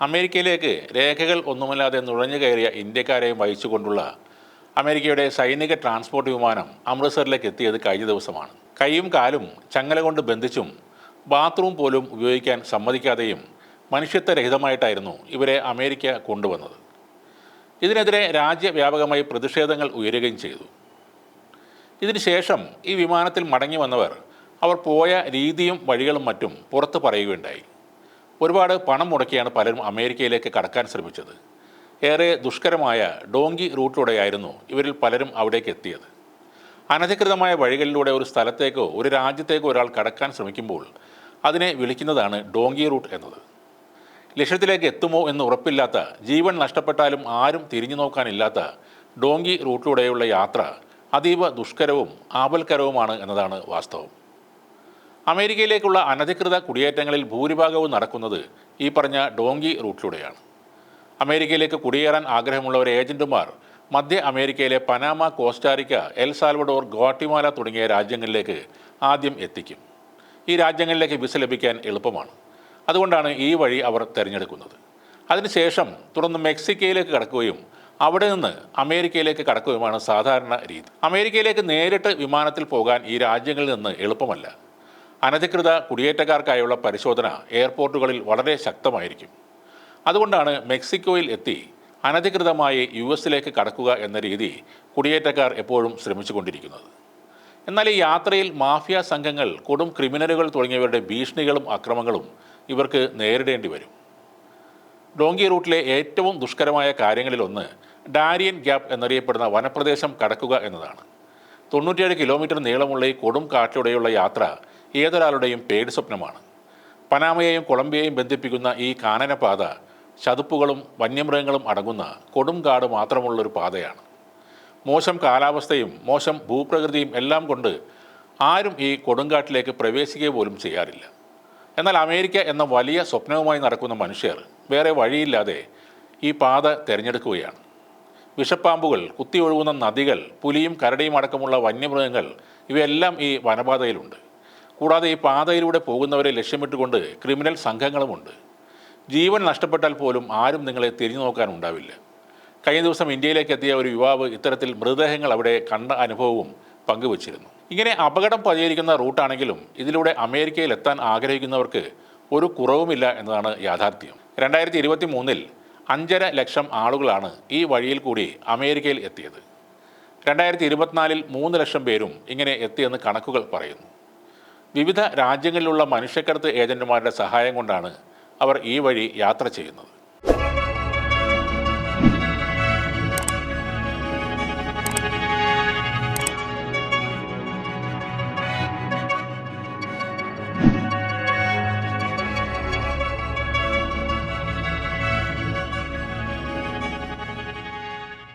അമേരിക്കയിലേക്ക് രേഖകൾ ഒന്നുമല്ലാതെ നുഴഞ്ഞു കയറിയ ഇന്ത്യക്കാരെയും വഹിച്ചുകൊണ്ടുള്ള അമേരിക്കയുടെ സൈനിക ട്രാൻസ്പോർട്ട് വിമാനം അമൃത്സറിലേക്ക് എത്തിയത് കഴിഞ്ഞ ദിവസമാണ്. കൈയും കാലും ചങ്ങല കൊണ്ട് ബന്ധിച്ചും ബാത്റൂം പോലും ഉപയോഗിക്കാൻ സമ്മതിക്കാതെയും മനുഷ്യത്വരഹിതമായിട്ടായിരുന്നു ഇവരെ അമേരിക്ക കൊണ്ടുവന്നത്. ഇതിനെതിരെ രാജ്യവ്യാപകമായി പ്രതിഷേധങ്ങൾ ഉയരുകയും ചെയ്തു. ഇതിനുശേഷം ഈ വിമാനത്തിൽ മടങ്ങി വന്നവർ അവർ പോയ രീതിയും വഴികളും മറ്റും പുറത്തു പറയുകയുണ്ടായി. ഒരുപാട് പണം മുടക്കിയാണ് പലരും അമേരിക്കയിലേക്ക് കടക്കാൻ ശ്രമിച്ചത്. ഏറെ ദുഷ്കരമായ ഡോങ്കി റൂട്ടിലൂടെയായിരുന്നു ഇവരിൽ പലരും അവിടേക്ക് എത്തിയത്. അനധികൃതമായ വഴികളിലൂടെ ഒരു സ്ഥലത്തേക്കോ ഒരു രാജ്യത്തേക്കോ ഒരാൾ കടക്കാൻ ശ്രമിക്കുമ്പോൾ അതിനെ വിളിക്കുന്നതാണ് ഡോങ്കി റൂട്ട് എന്നത്. ലക്ഷ്യത്തിലേക്ക് എത്തുമോ എന്ന് ഉറപ്പില്ലാത്ത ജീവൻ നഷ്ടപ്പെട്ടാലും ആരും തിരിഞ്ഞു നോക്കാനില്ലാത്ത ഡോങ്കി റൂട്ടിലൂടെയുള്ള യാത്ര അതീവ ദുഷ്കരവും ആപൽക്കരവുമാണ് എന്നതാണ് വാസ്തവം. അമേരിക്കയിലേക്കുള്ള അനധികൃത കുടിയേറ്റങ്ങളിൽ ഭൂരിഭാഗവും നടക്കുന്നത് ഈ പറഞ്ഞ ഡോങ്കി റൂട്ടിലൂടെയാണ്. അമേരിക്കയിലേക്ക് കുടിയേറാൻ ആഗ്രഹമുള്ളവർ ഏജന്റുമാർ മധ്യ അമേരിക്കയിലെ Panama Costa Rica El Salvador Guatemala തുടങ്ങിയ രാജ്യങ്ങളിലേക്ക് ആദ്യം എത്തിക്കും. ഈ രാജ്യങ്ങളിലേക്ക് വിസ ലഭിക്കാൻ എളുപ്പമാണ്. അതുകൊണ്ടാണ് ഈ വഴി അവർ തിരഞ്ഞെടുക്കുന്നത്. അതിനുശേഷം തുടർന്ന് മെക്സിക്കോയിലേക്ക് കടക്കുകയും അവിടെ നിന്ന് അമേരിക്കയിലേക്ക് കടക്കുകയുമാണ് സാധാരണ രീതി. അമേരിക്കയിലേക്ക് നേരിട്ട് വിമാനത്തിൽ പോകാൻ ഈ രാജ്യങ്ങളിൽ നിന്ന് എളുപ്പമല്ല. അനധികൃത കുടിയേറ്റക്കാർക്കായുള്ള പരിശോധന എയർപോർട്ടുകളിൽ വളരെ ശക്തമായിരിക്കും. അതുകൊണ്ടാണ് മെക്സിക്കോയിൽ എത്തി അനധികൃതമായി യു എസിലേക്ക് കടക്കുക എന്ന രീതി കുടിയേറ്റക്കാർ എപ്പോഴും ശ്രമിച്ചുകൊണ്ടിരിക്കുന്നത്. എന്നാൽ ഈ യാത്രയിൽ മാഫിയ സംഘങ്ങൾ കൊടും ക്രിമിനലുകൾ തുടങ്ങിയവരുടെ ഭീഷണികളും അക്രമങ്ങളും ഇവർക്ക് നേരിടേണ്ടി വരും. ഡോങ്കി റൂട്ടിലെ ഏറ്റവും ദുഷ്കരമായ കാര്യങ്ങളിലൊന്ന് ഡാരിയൻ ഗ്യാപ്പ് എന്നറിയപ്പെടുന്ന വനപ്രദേശം കടക്കുക എന്നതാണ്. തൊണ്ണൂറ്റിയേഴ് കിലോമീറ്റർ നീളമുള്ള ഈ കൊടും കാട്ടിലൂടെയുള്ള യാത്ര ഏതൊരാളുടെയും പേടി സ്വപ്നമാണ്. പനാമയെയും കൊളംബിയയും ബന്ധിപ്പിക്കുന്ന ഈ കാനനപാത ചതുപ്പുകളും വന്യമൃഗങ്ങളും അടങ്ങുന്ന കൊടും കാട് മാത്രമുള്ളൊരു പാതയാണ്. മോശം കാലാവസ്ഥയും മോശം ഭൂപ്രകൃതിയും എല്ലാം കൊണ്ട് ആരും ഈ കൊടുങ്കാട്ടിലേക്ക് പ്രവേശിക്കുക പോലും ചെയ്യാറില്ല. എന്നാൽ അമേരിക്ക എന്ന വലിയ സ്വപ്നവുമായി നടക്കുന്ന മനുഷ്യർ വേറെ വഴിയില്ലാതെ ഈ പാത തിരഞ്ഞെടുക്കുകയാണ്. വിഷപ്പാമ്പുകൾ കുത്തിയൊഴുകുന്ന നദികൾ പുലിയും കരടിയും അടക്കമുള്ള വന്യമൃഗങ്ങൾ ഇവയെല്ലാം ഈ വനപാതയിലുണ്ട്. കൂടാതെ ഈ പാതയിലൂടെ പോകുന്നവരെ ലക്ഷ്യമിട്ടുകൊണ്ട് ക്രിമിനൽ സംഘങ്ങളുമുണ്ട്. ജീവൻ നഷ്ടപ്പെട്ടാൽ പോലും ആരും നിങ്ങളെ തിരിഞ്ഞു നോക്കാൻ ഉണ്ടാവില്ല കഴിഞ്ഞ ദിവസം ഇന്ത്യയിലേക്ക് എത്തിയ ഒരു യുവാവ് ഇത്തരത്തിൽ മൃതദേഹങ്ങൾ അവിടെ കണ്ട അനുഭവവും പങ്കുവച്ചിരുന്നു. ഇങ്ങനെ അപകടം പതിയിരിക്കുന്ന റൂട്ടാണെങ്കിലും ഇതിലൂടെ അമേരിക്കയിൽ എത്താൻ ആഗ്രഹിക്കുന്നവർക്ക് ഒരു കുറവുമില്ല എന്നതാണ് യാഥാർത്ഥ്യം. രണ്ടായിരത്തി ഇരുപത്തി മൂന്നിൽ അഞ്ചര ലക്ഷം ആളുകളാണ് ഈ വഴിയിൽ കൂടി അമേരിക്കയിൽ എത്തിയത്. രണ്ടായിരത്തി ഇരുപത്തിനാലിൽ മൂന്ന് ലക്ഷം പേരും ഇങ്ങനെ എത്തിയെന്ന് കണക്കുകൾ പറയുന്നു. വിവിധ രാജ്യങ്ങളിലുള്ള മനുഷ്യക്കടത്ത് ഏജന്റുമാരുടെ സഹായം കൊണ്ടാണ് അവർ ഈ വഴി യാത്ര ചെയ്യുന്നത്.